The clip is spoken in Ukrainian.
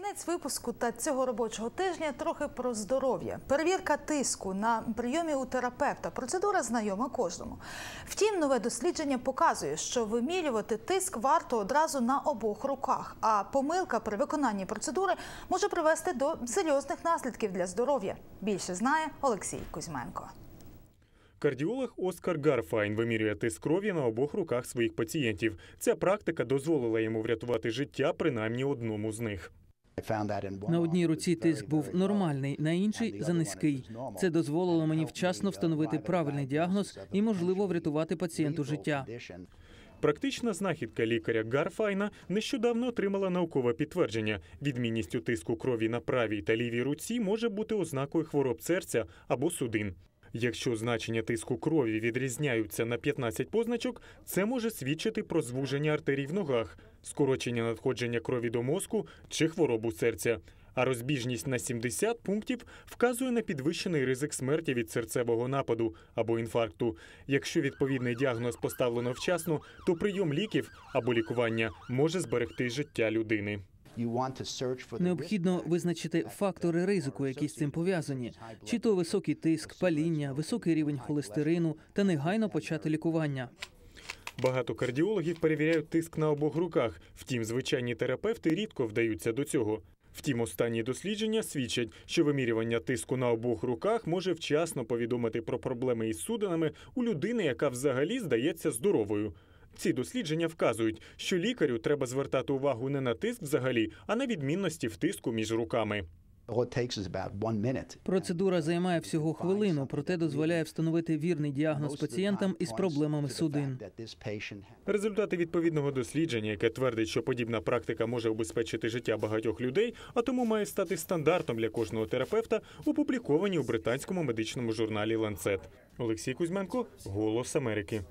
кінець випуску та цього робочого тижня трохи про здоров'я. Перевірка тиску на прийомі у терапевта. Процедура знайома кожному. Втім, нове дослідження показує, що вимірювати тиск варто одразу на обох руках. А помилка при виконанні процедури може привести до серйозних наслідків для здоров'я. Більше знає Олексій Кузьменко. Кардіолог Оскар Гарфайн вимірює тиск крові на обох руках своїх пацієнтів. Ця практика дозволила йому врятувати життя принаймні одному з них. На одній руці тиск був нормальний, на іншій занизький. Це дозволило мені вчасно встановити правильний діагноз і, можливо, врятувати пацієнту життя. Практична знахідка лікаря Гарфайна нещодавно отримала наукове підтвердження. Відмінність у тиску крові на правій та лівій руці може бути ознакою хвороб серця або судин. Якщо значення тиску крові відрізняються на 15 позначок, це може свідчити про звуження артерій в ногах, скорочення надходження крові до мозку чи хворобу серця. А розбіжність на 70 пунктів вказує на підвищений ризик смерті від серцевого нападу або інфаркту. Якщо відповідний діагноз поставлено вчасно, то прийом ліків або лікування може зберегти життя людини. Необхідно визначити фактори ризику, які з цим пов'язані, чи то високий тиск, паління, високий рівень холестерину, та негайно почати лікування. Багато кардіологів перевіряють тиск на обох руках. Втім, звичайні терапевти рідко вдаються до цього. Втім, останні дослідження свідчать, що вимірювання тиску на обох руках може вчасно повідомити про проблеми із судинами у людини, яка взагалі здається здоровою. Ці дослідження вказують, що лікарю треба звертати увагу не на тиск взагалі, а на відмінності в тиску між руками. Процедура займає всього хвилину, проте дозволяє встановити вірний діагноз пацієнтам із проблемами судин. Результати відповідного дослідження, яке твердить, що подібна практика може обезпечити життя багатьох людей, а тому має стати стандартом для кожного терапевта, опубліковані у британському медичному журналі Lancet. Олексій Кузьменко, Голос Америки.